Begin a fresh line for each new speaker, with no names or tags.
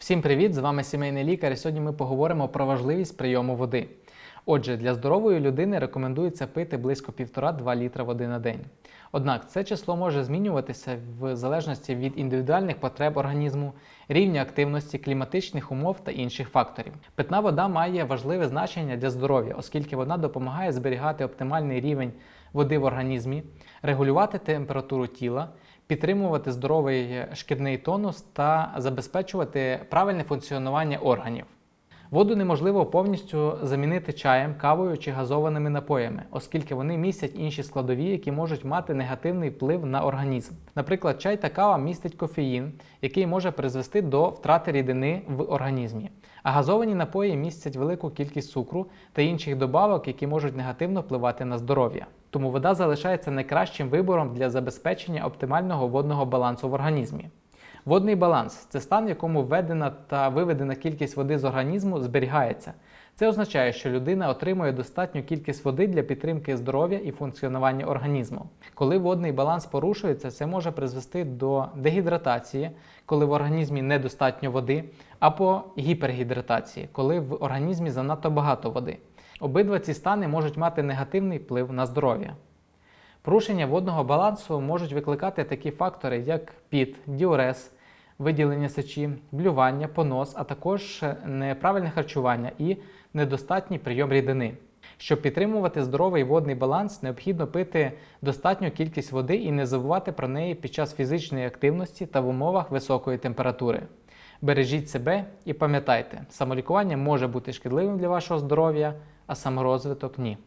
Всім привіт! З вами сімейний лікар. і Сьогодні ми поговоримо про важливість прийому води. Отже, для здорової людини рекомендується пити близько 1,5-2 літра води на день. Однак це число може змінюватися в залежності від індивідуальних потреб організму, рівня активності, кліматичних умов та інших факторів. Питна вода має важливе значення для здоров'я, оскільки вона допомагає зберігати оптимальний рівень води в організмі, регулювати температуру тіла, підтримувати здоровий шкірний тонус та забезпечувати правильне функціонування органів. Воду неможливо повністю замінити чаєм, кавою чи газованими напоями, оскільки вони містять інші складові, які можуть мати негативний вплив на організм. Наприклад, чай та кава містять кофеїн, який може призвести до втрати рідини в організмі. А газовані напої містять велику кількість цукру та інших добавок, які можуть негативно впливати на здоров'я. Тому вода залишається найкращим вибором для забезпечення оптимального водного балансу в організмі. Водний баланс це стан, в якому введена та виведена кількість води з організму зберігається. Це означає, що людина отримує достатню кількість води для підтримки здоров'я і функціонування організму. Коли водний баланс порушується, це може призвести до дегідратації, коли в організмі недостатньо води, або гіпергідратації, коли в організмі занадто багато води. Обидва ці стани можуть мати негативний вплив на здоров'я. Порушення водного балансу можуть викликати такі фактори, як піт, діурез, виділення сечі, блювання, понос, а також неправильне харчування і недостатній прийом рідини. Щоб підтримувати здоровий водний баланс, необхідно пити достатню кількість води і не забувати про неї під час фізичної активності та в умовах високої температури. Бережіть себе і пам'ятайте, самолікування може бути шкідливим для вашого здоров'я, а саморозвиток ні.